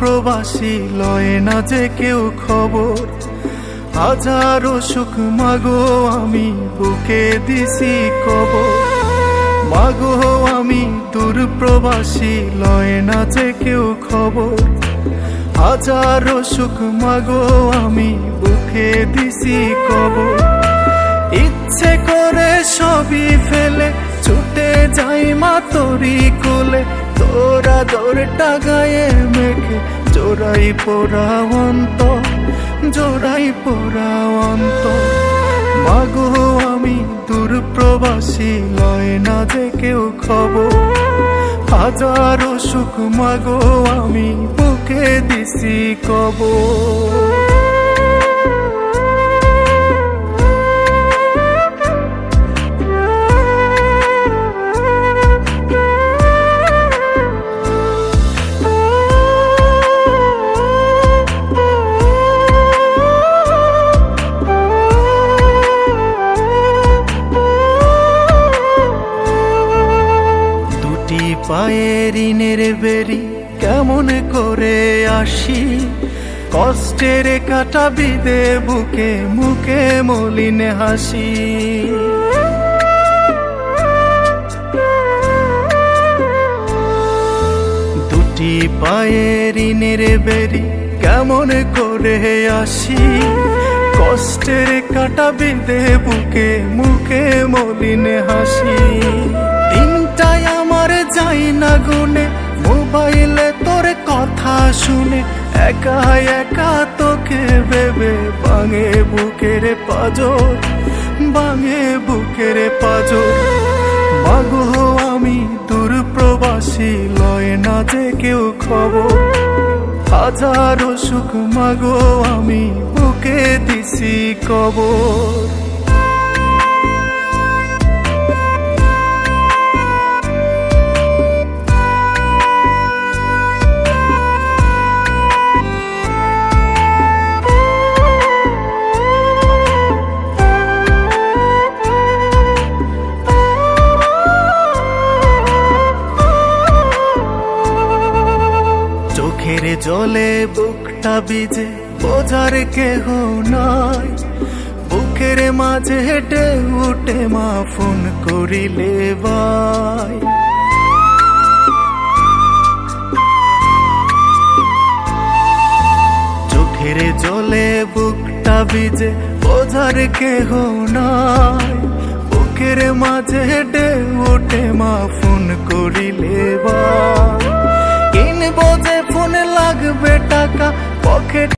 প্রবাসী লয় না যে কেউ খবর। হাজারো সুখ মাগো, আমি বুকে দিছি কবর। মাগো, আমি দূর প্রবাসী লয় না যে কেউ খবর। হাজারো সুখ মাগো, আমি বুকে দিছি কবর। ইচ্ছে করে সবই ফেলে, ছুটে যাই মা তোরি কোলে। তোরা দৌড়টা গায়ে মেঘে জোড়াই পোড়া অন্ত জোড়াই অন্ত মাগো, আমি দূর প্রবাসী লয় না যে কেউ খবর। হাজারো সুখ মাগো, আমি বুকে দিছি কবর। পায়ে ঋণের বেরি কেমন করে আসি? কষ্টের কাটা বিদে বুকে, মুখে মলিন হাসি। দুটি পায়ে ঋণের বেরি কেমন করে আসি? কষ্টের কাটা বিদে বুকে, মুখে মলিন হাসি। যাই না গুনে, মোবাইলে তোর কথা শুনে একা একা তোকে ভেবে বাঙে বুকের পাজর বাঙে বুকের পাজর। মাগো আমি দূর প্রবাসী, লয় না যে কেউ খবর। হাজারো সুখ মাগো, আমি বুকে দিছি কবর। জলে বুকটা বিজে বোঝার কেহ নাই। বুকের মাঝে হেঁটে উঠে মা ফোন করিলে বাই চোখের জলে বুকটা বিজে বোঝার কেহ নাই। বুকের মাঝে হেঁটে উঠে মা ফোন করিলে বা কিনবো যে ফোন লাগবে টাকা পকেট